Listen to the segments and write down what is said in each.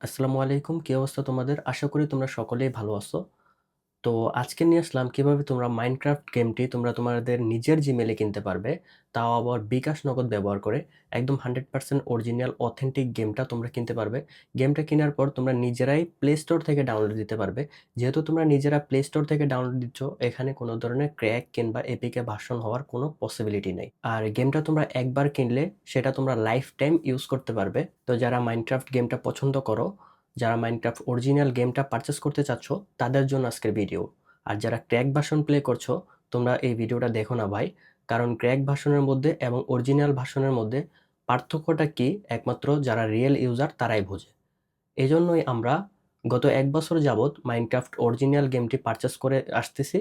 আসসালামু আলাইকুম। কি অবস্থা তোমাদের? আশা করি তোমরা সকলেই ভালো আছো। তো আজকে নিয়ে আসলাম কীভাবে তোমরা মাইনক্রাফট গেমটি তোমরা তোমাদের নিজের জিমেলে কিনতে পারবে। তাও আবার বিকাশ নগদ ব্যবহার করে। একদম 100% অরিজিনাল অথেন্টিক গেমটা তোমরা কিনতে পারবে। গেমটা কেনার পর তোমরা নিজেরাই প্লে স্টোর থেকে ডাউনলোড দিতে পারবে। যেহেতু তোমরা নিজেরা প্লে স্টোর থেকে ডাউনলোড দিচ্ছ, এখানে কোনো ধরনের ক্র্যাক কিংবা এপিকে ভাষণ হওয়ার কোনো পসিবিলিটি নেই। আর গেমটা তোমরা একবার কিনলে সেটা তোমরা লাইফ টাইম ইউজ করতে পারবে। তো যারা মাইনক্রাফট গেমটা পছন্দ করো, যারা মাইনক্রাফট অরিজিনাল গেমটা পারচেস করতে চাচ্ছ, তাদের জন্য আজকের ভিডিও। আর যারা ক্র্যাক ভাষণ প্লে করছ, তোমরা এই ভিডিওটা দেখো না ভাই। কারণ ক্র্যাক ভাষণের মধ্যে এবং অরিজিনাল ভার্সনের মধ্যে পার্থক্যটা কি একমাত্র যারা রিয়েল ইউজার তারাই বোঝে। এজন্যই আমরা গত এক বছর যাবৎ মাইনক্রাফট অরিজিনাল গেমটি পারচেস করে আসতেছি।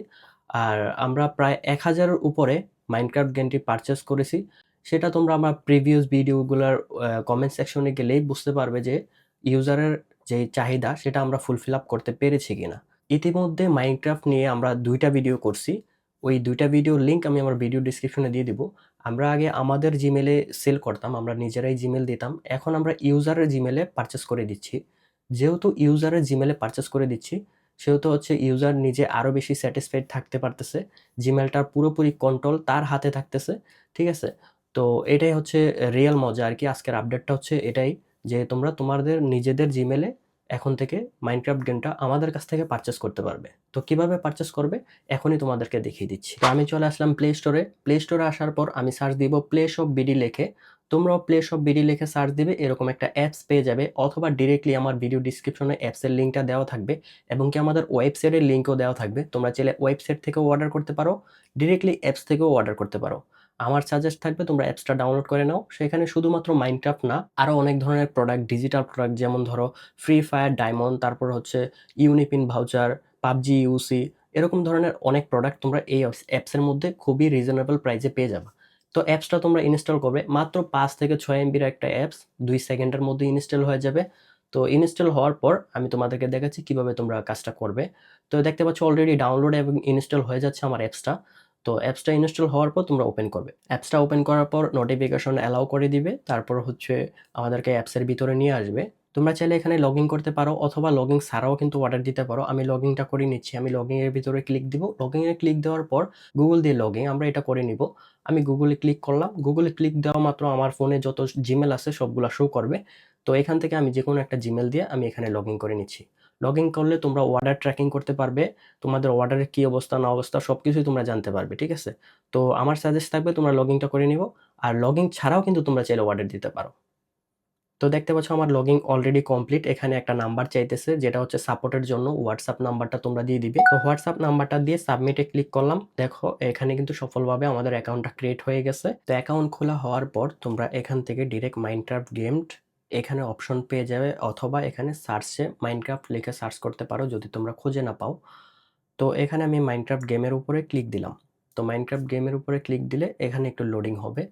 আর আমরা প্রায় এক হাজারের উপরে মাইনক্রাফট গেমটি পারচেস করেছি। সেটা তোমরা আমার প্রিভিয়াস ভিডিওগুলোর কমেন্ট সেকশনে গেলেই বুঝতে পারবে যে ইউজারের যেই চাহিদা সেটা আমরা ফুলফিল আপ করতে পেরেছি কিনা। ইতিমধ্যে মাইনক্রাফট নিয়ে আমরা দুইটা ভিডিও করছি। ওই ২ টা ভিডিওর লিংক আমি আমার ভিডিও ডিসক্রিপশনে দিয়ে দিব। আমরা আগে আমাদের জিমেলে সেল করতাম, আমরা নিজেরাই জিমেল দিতাম। এখন আমরা ইউজারের জিমেলে পারচেস করে দিচ্ছি। যেহেতু ইউজারের জিমেলে পারচেস করে দিচ্ছি, সেহেতু হচ্ছে ইউজার নিজে আরও বেশি স্যাটিসফাইড থাকতে পারতেছে। জিমেলটার পুরোপুরি কন্ট্রোল তার হাতে থাকতেছে। ঠিক আছে? তো এটাই হচ্ছে রিয়াল মজা আর কি আজকের আপডেটটা হচ্ছে এটাই যে তোমরা তোমাদের নিজেদের জিমেইলে এখন থেকে মাইনক্রাফট গেমটা আমাদের কাছ থেকে পারচেস করতে পারবে। তো কীভাবে পারচেস করবে? এখনই তোমাদেরকে দেখিয়ে দিচ্ছি। তো আমি চলে আসলাম প্লে স্টোরে। প্লে স্টোরে আসার পর আমি সার্চ দিব প্লে শপ বিডি লেখে তোমরাও প্লে শপ বিডি লেখে সার্চ দিবে এরকম একটা অ্যাপস পেয়ে যাবে অথবা ডিরেক্টলি আমার ভিডিও ডেসক্রিপশনে অ্যাপসের লিঙ্কটা দেওয়া থাকবে এবং কি আমাদের ওয়েবসাইটের লিঙ্কও দেওয়া থাকবে। তোমরা চাইলে ওয়েবসাইট থেকেও অর্ডার করতে পারো, ডিরেক্টলি অ্যাপস থেকেও অর্ডার করতে পারো। আমার সাজেস্ট থাকবে তোমরা অ্যাপসটা ডাউনলোড করে নাও। সেখানে শুধুমাত্র মাইনক্রাফট না, আরও অনেক ধরনের প্রোডাক্ট, ডিজিটাল প্রোডাক্ট যেমন ধরো ফ্রি ফায়ার, ডায়মন্ড, তারপর হচ্ছে ইউনিপিন ভাউচার, পাবজি ইউসি এরকম ধরনের অনেক প্রোডাক্ট তোমরা এই অ্যাপসের মধ্যে খুবই রিজনেবল প্রাইসে পেয়ে যাবে তো অ্যাপসটা তোমরা ইনস্টল করবে। মাত্র পাঁচ থেকে ছয় এমবির একটা অ্যাপস দুই সেকেন্ডের মধ্যে ইনস্টল হয়ে যাবে। তো ইনস্টল হওয়ার পর আমি তোমাদেরকে দেখাচ্ছি কীভাবে তোমরা কাজটা করবে। তো দেখতে পাচ্ছ অলরেডি ডাউনলোড এবং ইনস্টল হয়ে যাচ্ছে আমার অ্যাপসটা। তো অ্যাপসটা ইনস্টল হওয়ার পর তোমরা ওপেন করবে। অ্যাপসটা ওপেন করার পর নোটিফিকেশন অ্যালাউ করে দিবে। তারপর হচ্ছে আমাদেরকে অ্যাপসের ভিতরে নিয়ে আসবে। তোমরা চাইলে এখানে লগইন করতে পারো অথবা লগইন ছাড়াও কিন্তু অর্ডার দিতে পারো। আমি লগ ইনটা করে নিচ্ছি। আমি লগইন এর ভিতরে ক্লিক দিব। লগইন এ ক্লিক দেওয়ার পর গুগল দিয়ে লগইন আমরা এটা করে নিব। আমি গুগলে ক্লিক করলাম। গুগলে ক্লিক দেওয়া মাত্র আমার ফোনে যত জিমেল আছে সবগুলা শো করবে। তো এখান থেকে আমি যেকোনো একটা জিমেল দিয়ে আমি এখানে লগইন করে নিচ্ছি। লগইন করলে তোমরা অর্ডার ট্র্যাকিং করতে পারবে। তোমাদের অর্ডারের কি অবস্থা, না অবস্থা, সবকিছুই তোমরা জানতে পারবে। ঠিক আছে? তো আমার সাজেস্ট থাকবে তোমরা লগইনটা করে নিব। আর লগইন ছাড়াও কিন্তু তোমরা চাইলে অর্ডার দিতে পারো। তো দেখতে পাচ্ছ আমার লগইন অলরেডি কমপ্লিট। এখানে একটা নাম্বার চাইতেছে, যেটা হচ্ছে সাপোর্টের জন্য হোয়াটসঅ্যাপ নাম্বারটা তোমরা দিয়ে দিবে। তো হোয়াটসঅ্যাপ নাম্বারটা দিয়ে সাবমিটে ক্লিক করলাম। দেখো এখানে কিন্তু সফলভাবে আমাদের অ্যাকাউন্টটা ক্রিয়েট হয়ে গেছে। তো অ্যাকাউন্ট খোলা হওয়ার পর তোমরা এখান থেকে ডিরেক্ট মাইনক্রাফট গেমড এখানে অপশন পেয়ে যাবে অথবা এখানে সার্চে মাইনক্রাফট লিখে সার্চ করতে পারো যদি তোমরা খুঁজে না পাও। তো এখানে আমি মাইনক্রাফট গেমের উপরে ক্লিক দিলাম। তো মাইনক্রাফট গেমের উপরে ক্লিক দিলে এখানে একটু লোডিং হবে।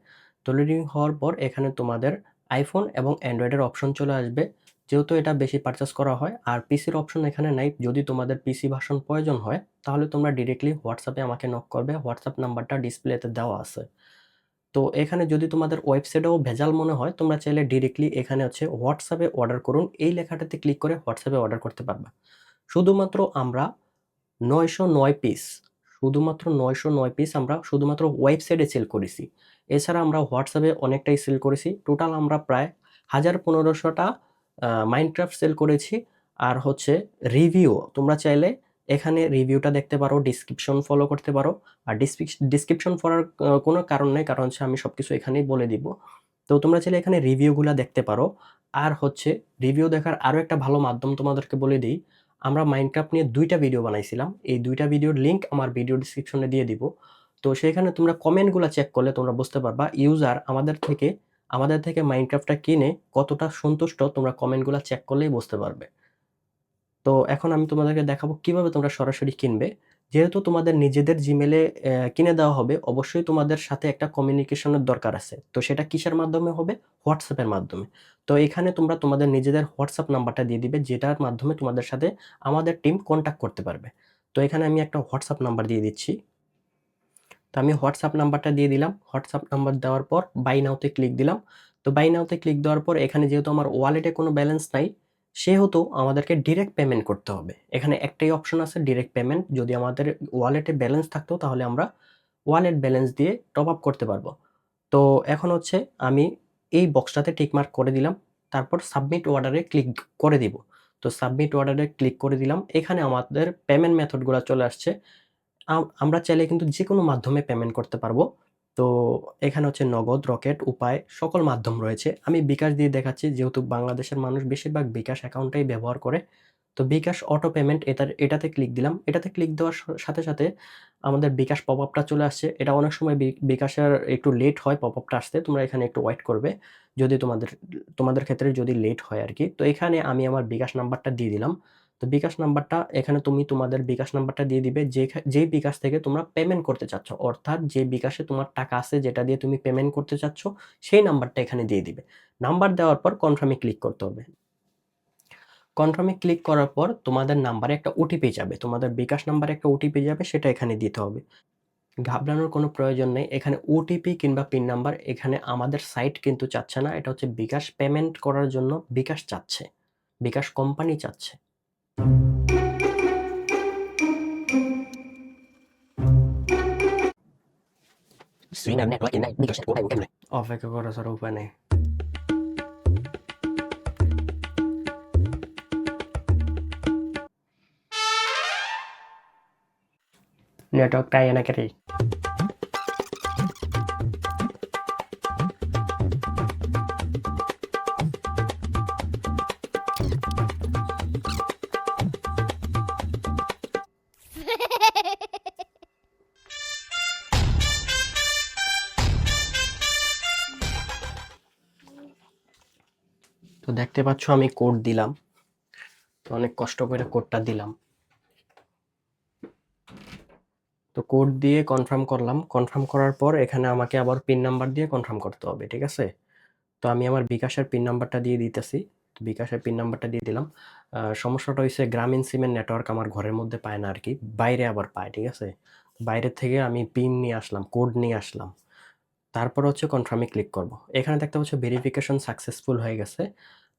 তো লোডিং হওয়ার পর এখানে তোমাদের আইফোন এবং অ্যান্ড্রয়েডের অপশন চলে আসবে। যেহেতু এটা বেশি পারচেজ করা হয় আর পিসির অপশন এখানে নাই। যদি তোমাদের পিসি ভাষণ প্রয়োজন হয়, তাহলে তোমরা ডিরেক্টলি হোয়াটসঅ্যাপে আমাকে নক করবে। হোয়াটসঅ্যাপ নাম্বারটা ডিসপ্লেতে দেওয়া আছে। তো এখানে যদি তোমাদের ওয়েবসাইটেও ভেজাল মনে হয় তোমরা চাইলে ডিরেক্টলি এখানে হচ্ছে হোয়াটসঅ্যাপে অর্ডার করুন। এই লেখাটাতে ক্লিক করে হোয়াটসঅ্যাপে অর্ডার করতে পারবা। শুধুমাত্র আমরা ৯০৯ পিস, শুধুমাত্র ৯০৯ পিস আমরা শুধুমাত্র ওয়েবসাইটে সেল করেছি। এছাড়া আমরা হোয়াটসঅ্যাপে অনেকটাই সেল করেছি। টোটাল আমরা প্রায় ১০০০-১৫০০ টা আ মাইনক্রাফট সেল করেছি। আর হচ্ছে রিভিউ তোমরা চাইলে এখানে রিভিউটা দেখতে পারো, ডেসক্রিপশন ফলো করতে পারো। আর ডেসক্রিপশন আ কোনো কারণ নেই। কারণ হচ্ছে আমি সবকিছু এখানেই বলে দিব। তো তোমরা চাইলে এখানে রিভিউগুলা দেখতে পারো। আর হচ্ছে রিভিউ দেখার আরও একটা ভালো মাধ্যম তোমাদেরকে বলে দিই আমরা মাইনক্রাফট নিয়ে দুইটা ভিডিও বানাইছিলাম। এই ২ টা ভিডিওর লিংক আমার ভিডিও ডেসক্রিপশনে দিয়ে দিব। তো সেখানে তোমরা কমেন্টগুলা চেক করলে তোমরা বুঝতে পারবা ইউজার আমাদের থেকে আমাদের থেকে মাইনক্রাফটটা কিনে কতটা সন্তুষ্ট তোমরা কমেন্টগুলা চেক করলেই বুঝতে পারবে। তো এখন আমি তোমাদেরকে দেখাবো কীভাবে তোমরা সরাসরি কিনবে। যেহেতু তোমাদের নিজেদের জিমেলে কিনে দেওয়া হবে অবশ্যই তোমাদের সাথে একটা কমিউনিকেশনের দরকার আছে। তো সেটা কিসের মাধ্যমে হবে? হোয়াটসঅ্যাপের মাধ্যমে। তো এখানে তোমরা তোমাদের নিজেদের হোয়াটসঅ্যাপ নাম্বারটা দিয়ে দিবে যেটার মাধ্যমে তোমাদের সাথে আমাদের টিম কনট্যাক্ট করতে পারবে। তো এখানে আমি একটা হোয়াটসঅ্যাপ নাম্বার দিয়ে দিচ্ছি। তো আমি হোয়াটসঅ্যাপ নাম্বারটা দিয়ে দিলাম। হোয়াটসঅ্যাপ নাম্বার দেওয়ার পর বাই নাও তে ক্লিক দিলাম। তো বাই নাও তে ক্লিক দেওয়ার পর এখানে যেহেতু আমার ওয়ালেটে কোনো ব্যালেন্স নাই, সেহেতু আমাদেরকে ডিরেক্ট পেমেন্ট করতে হবে। এখানে একটাই অপশন আছে ডিরেক্ট পেমেন্ট। যদি আমাদের ওয়ালেটে ব্যালেন্স থাকতো, তাহলে আমরা ওয়ালেট ব্যালেন্স দিয়ে টপ আপ করতে পারব। তো এখন হচ্ছে আমি এই বক্সটাতে টিকমার্ক করে দিলাম। তারপর সাবমিট অর্ডারে ক্লিক করে দিব। তো সাবমিট অর্ডারে ক্লিক করে দিলাম। এখানে আমাদের পেমেন্ট মেথডগুলো চলে আসছে। আমরা চাইলে কিন্তু যে কোনো মাধ্যমে পেমেন্ট করতে পারব। তো এখানে হচ্ছে নগদ, রকেট, উপায় সকল মাধ্যম রয়েছে। আমি বিকাশ দিয়ে দেখাচ্ছি যেহেতু বাংলাদেশের মানুষ বেশিরভাগ বিকাশ অ্যাকাউন্টটাই ব্যবহার করে। তো বিকাশ অটো পেমেন্ট এটার এটাতে ক্লিক দিলাম। এটাতে ক্লিক দেওয়ার সাথে, সাথে আমাদের বিকাশ পপআপটা চলে আসছে। এটা অনেক সময় বিকাশের একটু লেট হয় পপআপটা আসতে। তোমরা এখানে একটু ওয়েট করবে। যদি তোমাদের তোমাদের ক্ষেত্রে যদি লেট হয় আর কি তো এখানে আমি আমার বিকাশ নাম্বারটা দিয়ে দিলাম। তো বিকাশ নাম্বারটা এখানে তুমি তোমাদের বিকাশ নাম্বারটা দিয়ে দিবে যেখা যেই বিকাশ থেকে তোমরা পেমেন্ট করতে চাচ্ছ। অর্থাৎ যে বিকাশে তোমার টাকা আছে যেটা দিয়ে তুমি পেমেন্ট করতে চাচ্ছ, সেই নাম্বারটা এখানে দিয়ে দিবে। নাম্বার দেওয়ার পর কনফার্ম ক্লিক করতে হবে। কনফার্মে ক্লিক করার পর তোমাদের নাম্বারে একটা ওটিপি যাবে। তোমাদের বিকাশ নাম্বারে একটা ওটিপি যাবে সেটা এখানে দিতে হবে। ঘাবড়ানোর কোনো প্রয়োজন নেই। এখানে ওটিপি কিংবা পিন নাম্বার এখানে আমাদের সাইট কিন্তু চাচ্ছে না। এটা হচ্ছে বিকাশ পেমেন্ট করার জন্য বিকাশ চাচ্ছে। বিকাশ কোম্পানি চাচ্ছে। Suy nam nè, nói chuyện này bây giờ sẽ của đây của em này. Ồ, ờ, phải có gọi là sao này. Nè, trọc tay anh cái gì? দেখতে পাচ্ছ আমি কোড দিলাম। তো অনেক কষ্ট করে কোডটা দিলাম। তো কোড দিয়ে কনফার্ম করলাম। কনফার্ম করার পর এখানে আমাকে আবার পিন নাম্বার দিয়ে কনফার্ম করতে হবে। ঠিক আছে? তো আমি আমার বিকাশের পিন নাম্বারটা দিয়ে দিতেছি। বিকাশের পিন নাম্বারটা দিয়ে দিলাম। সমস্যাটা হইছে গ্রামীণ সিমের নেটওয়ার্ক আমার ঘরের মধ্যে পায় না আর কি বাইরে আবার পায়। ঠিক আছে? বাইরে থেকে আমি পিন নিয়ে আসলাম, কোড নিয়ে আসলাম। তারপর হচ্ছে কনফার্মে ক্লিক করব। এখানে দেখতে পাচ্ছ ভেরিফিকেশন সাকসেসফুল হয়ে গেছে।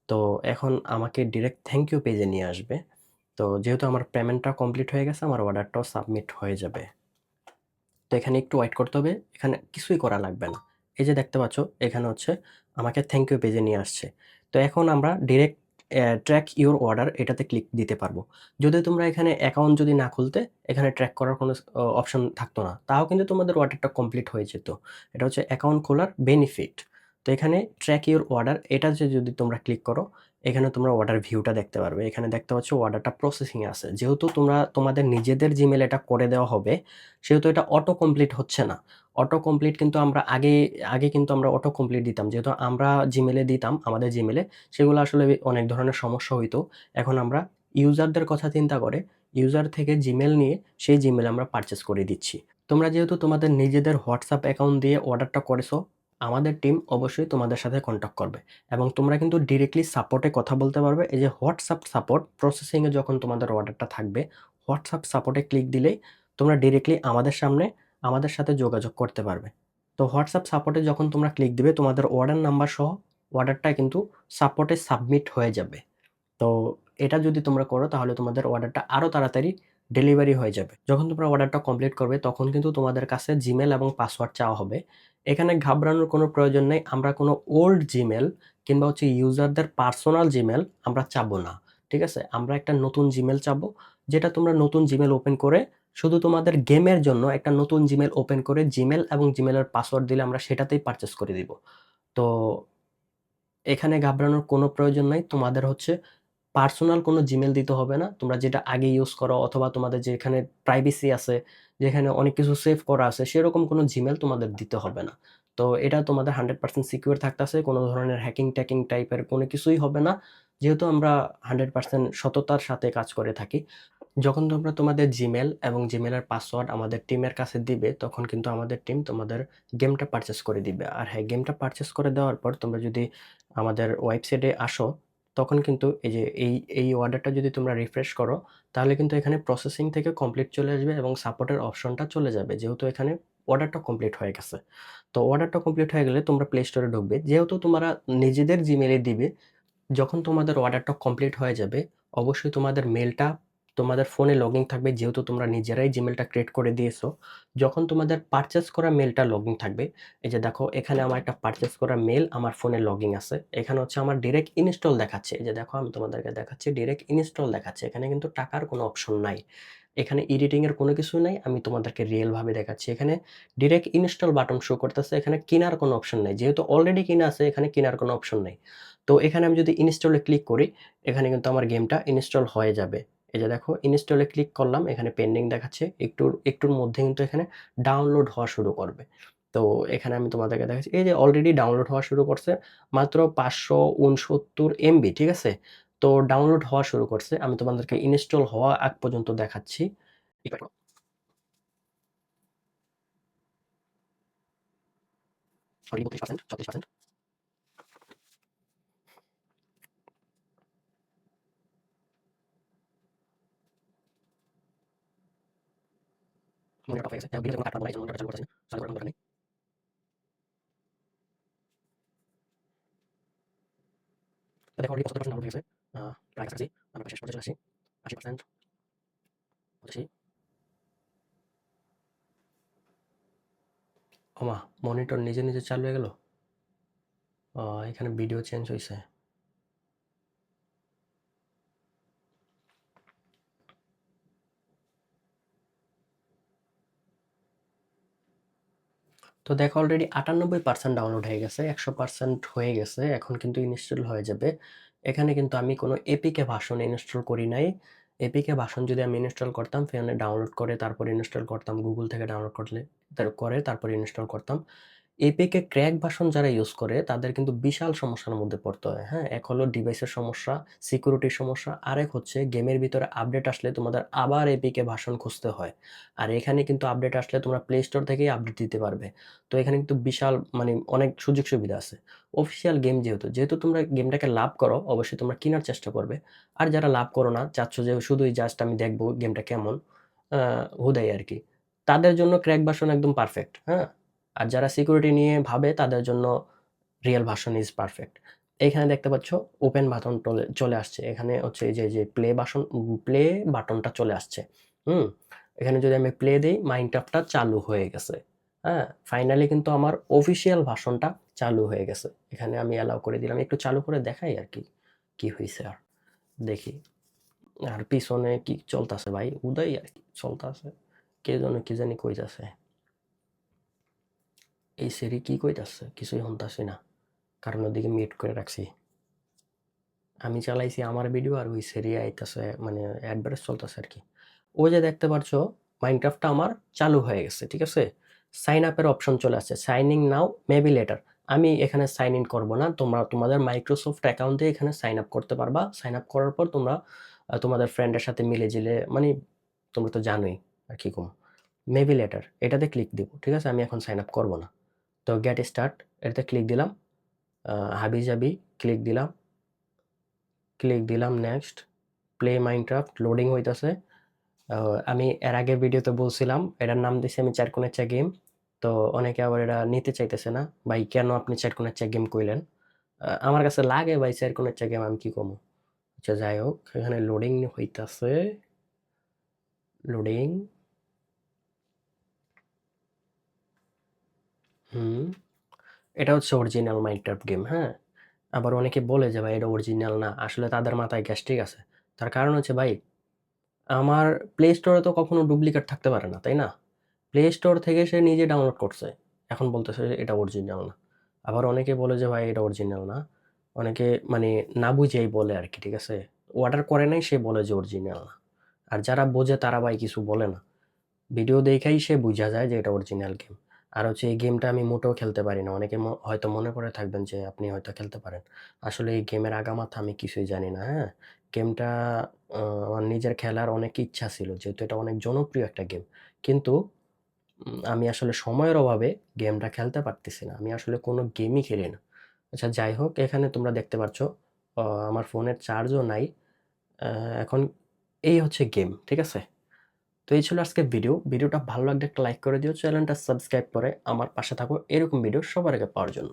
তো এখন আমাকে ডিরেক্ট থ্যাংক ইউ পেজে নিয়ে আসবে। তো যেহেতু আমার পেমেন্টটা কমপ্লিট হয়ে গেছে, আমার অর্ডারটাও সাবমিট হয়ে যাবে। তো এখানে একটু ওয়েট করতে হবে। এখানে কিছুই করা লাগবে না। এই যে দেখতে পাচ্ছ, এখানে হচ্ছে আমাকে থ্যাংক ইউ পেজে নিয়ে আসছে। তো এখন আমরা ডিরেক্ট ট্র্যাক ইউর অর্ডার এটাতে ক্লিক দিতে পারব। যদি তোমরা এখানে অ্যাকাউন্ট যদি না খুলতে, এখানে ট্র্যাক করার কোনো অপশন থাকতো না। তাও কিন্তু তোমাদের অর্ডারটা কমপ্লিট হয়ে যেত। এটা হচ্ছে অ্যাকাউন্ট খোলার বেনিফিট। তো এখানে ট্র্যাক ইউর অর্ডার এটাতে যদি তোমরা ক্লিক করো, এখানে তোমরা অর্ডার ভিউটা দেখতে পারবে। এখানে দেখতে পাচ্ছ অর্ডারটা প্রসেসিং এ আছে। যেহেতু তোমরা তোমাদের নিজেদের জিমেইলে এটা করে দেওয়া হবে, সেহেতু এটা অটো কমপ্লিট হচ্ছে না। অটো কমপ্লিট কিন্তু আমরা আগে আগে কিন্তু আমরা অটো কমপ্লিট দিতাম। যেহেতু আমরা জিমেলে দিতাম আমাদের জিমেলে সেগুলো আসলে অনেক ধরনের সমস্যা হইতো। এখন আমরা ইউজারদের কথা চিন্তা করে ইউজার থেকে জিমেল নিয়ে সেই জিমেল আমরা পারচেস করে দিচ্ছি। তোমরা যেহেতু তোমাদের নিজেদের হোয়াটসঅ্যাপ অ্যাকাউন্ট দিয়ে অর্ডারটা করেছ, আমাদের টিম অবশ্যই তোমাদের সাথে কনট্যাক্ট করবে। এবং তোমরা কিন্তু ডিরেক্টলি সাপোর্টে কথা বলতে পারবে। এই যে হোয়াটসঅ্যাপ সাপোর্ট প্রসেসিংয়ে যখন তোমাদের অর্ডারটা থাকবে, হোয়াটসঅ্যাপ সাপোর্টে ক্লিক দিলেই তোমরা ডিরেক্টলি আমাদের সামনে আমাদের সাথে যোগাযোগ করতে পারবে। তো হোয়াটসঅ্যাপ সাপোর্টে যখন তোমরা ক্লিক দিবে তোমাদের অর্ডার নাম্বার সহ অর্ডারটা কিন্তু সাপোর্টে সাবমিট হয়ে যাবে। তো এটা যদি তোমরা করো তাহলে তোমাদের অর্ডারটা আরও তাড়াতাড়ি ডেলিভারি হয়ে যাবে। যখন তোমরা অর্ডারটা কমপ্লিট করবে, তখন কিন্তু তোমাদের কাছে জিমেল এবং পাসওয়ার্ড চাওয়া হবে। এখানে ঘাবড়ানোর কোনো প্রয়োজন নেই। আমরা কোনো ওল্ড জিমেল কিংবা হচ্ছে ইউজারদের পার্সোনাল জিমেল আমরা চাবো না। ঠিক আছে? আমরা একটা নতুন জিমেল চাবো। যেটা তোমরা নতুন জিমেল ওপেন করে শুধু তোমাদের গেমের জন্য একটা নতুন জিমেল ওপেন করে জিমেল এবং জিমেলের পাসওয়ার্ড দিলে আমরা সেটাতেই পারচেজ করে দিব। তো, এখানে ঘাবড়ানোর কোনো প্রয়োজন নাই। তোমাদের হচ্ছে পার্সোনাল কোনো জিমেল দিতে হবে না। তোমরা যেটা আগে ইউজ করো অথবা তোমাদের যেখানে প্রাইভেসি আছে, যেখানে অনেক কিছু সেভ করা আছে সেরকম কোনো জিমেল তোমাদের দিতে হবে না। তো এটা তোমাদের 100% সিকিউর থাকতেছে। কোনো ধরনের হ্যাকিং-ট্যাকিং টাইপের কোনো কিছুই হবে না। যেহেতু আমরা 100% সততার সাথে কাজ করে থাকি। যখন তোমরা তোমাদের জিমেল এবং জিমেলের পাসওয়ার্ড আমাদের টিমের কাছে দিবে তখন কিন্তু আমাদের টিম তোমাদের গেমটা পারচেজ করে দিবে। আর হ্যাঁ, গেমটা পারচেজ করে দেওয়ার পর তোমরা যদি আমাদের ওয়েবসাইটে আসো, তখন কিন্তু এই যে এই এই অর্ডারটা যদি তোমরা রিফ্রেশ করো, তাহলে কিন্তু এখানে প্রসেসিং থেকে কমপ্লিট চলে আসবে এবং সাপোর্টের অপশনটা চলে যাবে। যেহেতু এখানে অর্ডারটা কমপ্লিট হয়ে গেছে। তো অর্ডারটা কমপ্লিট হয়ে গেলে তোমরা প্লে স্টোরে ঢুকবে। যেহেতু তোমরা নিজেদের জিমেলে দিবে, যখন তোমাদের অর্ডারটা কমপ্লিট হয়ে যাবে, অবশ্যই তোমাদের মেইলটা তোমাদের ফোনে লগইন থাকবে যেহেতু তোমরা নিজেরাই জিমেলটা ক্রিয়েট করে দিয়েছ। যখন তোমাদের পারচেস করা মেইলটা লগইন থাকবে, এই যে দেখো এখানে আমার একটা পারচেস করা মেল আমার ফোনে লগইন আছে। এখানে হচ্ছে আমার ডিরেক্ট ইনস্টল দেখাচ্ছে। এই যে দেখো আমি তোমাদেরকে দেখাচ্ছি ডিরেক্ট ইনস্টল দেখাচ্ছে। এখানে কিন্তু টাকার কোনো অপশন নাই। এখানে এডিটিং এর কোনো কিছু নাই। আমি তোমাদেরকে রিয়েল ভাবে দেখাচ্ছি। এখানে ডিরেক্ট ইনস্টল বাটন শো করতেছে। এখানে কেনার কোনো অপশন নাই। যেহেতু অলরেডি কিনা আছে এখানে কেনার কোনো অপশন নাই। তো এখানে আমি যদি ইনস্টলে ক্লিক করি, এখানে কিন্তু আমার গেমটা ইনস্টল হয়ে যাবে। এই যে দেখো ইনস্টলে ক্লিক করলাম। এখানে পেন্ডিং দেখাচ্ছে। একটুর একটুর মধ্যে কিন্তু এখানে ডাউনলোড হওয়া শুরু করবে। তো এখানে আমি তোমাদেরকে দেখাচ্ছি। এই যে অলরেডি ডাউনলোড হওয়া শুরু করছে। মাত্র ৫৬৯ এমবি, ঠিক আছে? তো ডাউনলোড হওয়া শুরু করছে। আমি তোমাদেরকে ইনস্টল হওয়া আগ পর্যন্ত দেখাচ্ছি। একটু 32%, 36% মনিটর অফ হয়ে গেছে। যাই কোনো কাট ফাট বলা চালু করতেছি চালু করার দরকার নেই। দেখো অলরেডি 75% ডাউনলোড হয়ে গেছে। প্রায় কাছাকাছি। আমরা শেষ পর্যায়ে চলে আসছি। 80% 85 ওমা! মনিটর নিজে, নিজে চালু হয়ে গেল? এখানে ভিডিও চেঞ্জ হইছে। তো দেখো অলরেডি 98% ডাউনলোড হয়ে গেছে। 100% হয়ে গেছে। এখন কিন্তু ইনস্টল হয়ে যাবে। এখানে কিন্তু আমি কোনো এপিকে ভাষণ ইনস্টল করি নাই। এপিকে ভাষণ যদি আমি ইনস্টল করতাম ফোনে ডাউনলোড করে, তারপর ইনস্টল করতাম। গুগল থেকে ডাউনলোড করলে করে, তারপর ইনস্টল করতাম। এপিকে ক্র্যাক ভার্সন যারা ইউজ করে তাদের কিন্তু বিশাল সমস্যার মধ্যে পড়তে হয়। হ্যাঁ? এক হলো ডিভাইসের সমস্যা, সিকিউরিটির সমস্যা। আরেক হচ্ছে গেমের ভিতরে আপডেট আসলে তোমাদের আবার এপিকে ভাষণ খুঁজতে হয়। আর এখানে কিন্তু আপডেট আসলে তোমরা প্লে স্টোর থেকেই আপডেট দিতে পারবে। তো এখানে কিন্তু বিশাল মানে অনেক সুযোগ সুবিধা আছে। অফিসিয়াল গেম যেহেতু, যেহেতু তোমরা গেমটাকে লাভ করো অবশ্যই তোমরা কেনার চেষ্টা করবে। আর যারা লাভ করো না, চাচ্ছ যে শুধুই জাস্ট আমি দেখব গেমটা কেমন, আ আর কি তাদের জন্য ক্র্যাক ভার্সন একদম পারফেক্ট। হ্যাঁ? আর যারা সিকিউরিটি নিয়ে ভাবে তাদের জন্য রিয়েল ভার্সন ইজ পারফেক্ট। এখানে দেখতে পাচ্ছ ওপেন বাটন চলে আসছে। এখানে হচ্ছে যে, যে প্লে বাসন প্লে বাটনটা চলে আসছে। হুম? এখানে যদি আমি প্লে দেই মাইনক্রাফটটা চালু হয়ে গেছে। হ্যাঁ? ফাইনালি কিন্তু আমার অফিসিয়াল ভার্সনটা চালু হয়ে গেছে। এখানে আমি অ্যালাউ করে দিলাম। একটু চালু করে দেখাই আর কি হইছে আর। দেখি। আর পিছনে কি চলতাছে ভাই? হুদাই আরকি চলতাছে। কে যেন কি জানি কইতাছে। এই সিরি কি কইতাছে? কিছুই শুনতাছি না। কারণ ওদিকে মিউট করে রাখছি। আমি চালাইছি আমার ভিডিও আর ওই সিরি আইতাছে মানে অ্যাডভার্টাইজ চলতাছে আরকি। ও যে দেখতে পারছ মাইনক্রাফটটা আমার চালু হয়ে গেছে। ঠিক আছে? সাইন আপের অপশন চলে আসছে। Sign in now maybe later. আমি এখানে সাইন ইন করব না। তোমরা, তোমাদের মাইক্রোসফট অ্যাকাউন্ট দিয়ে এখানে সাইন আপ করতে পারবা। সাইন আপ করার পর তোমরা তোমাদের ফ্রেন্ডের সাথে মিলে জিলে মানে তোমরা তো জানোই আর কি কম মেবি লেটার এটাতে ক্লিক দিব। ঠিক আছে? আমি এখন সাইন আপ করব না। তো গেট স্টার্ট এটাতে ক্লিক দিলাম। হাবি-জাবি ক্লিক দিলাম। ক্লিক দিলাম নেক্সট। প্লে মাইনক্রাফট লোডিং হইতাছে। আমি এর আগের ভিডিওতে বলছিলাম, এটার নাম দিছি আমি চারকোনাচ্চা গেম। তো অনেকে আবার এটা নিতে চাইতেছে না। ভাই কেন আপনি চারকোনাচ্চা গেম কইলেন? আমার কাছে লাগে ভাই চারকোনাচ্চা গেম আমি কি কমু? আচ্ছা যাই হোক, এখানে লোডিং হইতাছে। লোডিং। হুম। এটা হচ্ছে অরিজিনাল মাইনক্রাফট গেম, হ্যাঁ? আবার অনেকে বলে যে ভাই এটা অরিজিনাল না। আসলে তাদের মাথায় গ্যাস্ট্রিক আছে। তার কারণ হচ্ছে ভাই আমার প্লে স্টোরে তো কখনো ডুপ্লিকেট থাকতে পারে না, তাই না? প্লে স্টোর থেকে সে নিজে ডাউনলোড করছে। এখন বলতেছে এটা অরিজিনাল না। আবার অনেকে বলে যে ভাই এটা অরিজিনাল না। অনেকে মানে না বুঝেই বলে আর কি ঠিক আছে? অর্ডার করে নাই সে বলে যে অরিজিনাল না। আর যারা বোঝে তারা ভাই কিছু বলে না। ভিডিও দেখেই সে বুঝা যায় যে এটা অরিজিনাল গেম। আর হচ্ছে এই গেমটা আমি মোটেও খেলতে পারি না। অনেকে হয়তো মনে করে থাকবেন যে আপনি হয়তো খেলতে পারেন। আসলে এই গেমের আগামাথা আমি কিছুই জানি না, হ্যাঁ? গেমটা আমার নিজের খেলার অনেক ইচ্ছা ছিল যেহেতু এটা অনেক জনপ্রিয় একটা গেম। কিন্তু আমি আসলে সময়ের অভাবে গেমটা খেলতে পারতেছি না। আমি আসলে কোনো গেমই খেলি না। আচ্ছা যাই হোক এখানে তোমরা দেখতে পাচ্ছ আমার ফোনের চার্জও নাই। এখন এই হচ্ছে গেম, ঠিক আছে? তো এই ছিল আজকে ভিডিও। ভিডিওটা ভালো লাগলে একটা লাইক করে দিও। চ্যানেলটা সাবস্ক্রাইব করে আমার পাশে থাকো এরকম ভিডিও সবার আগে পাওয়ার জন্য।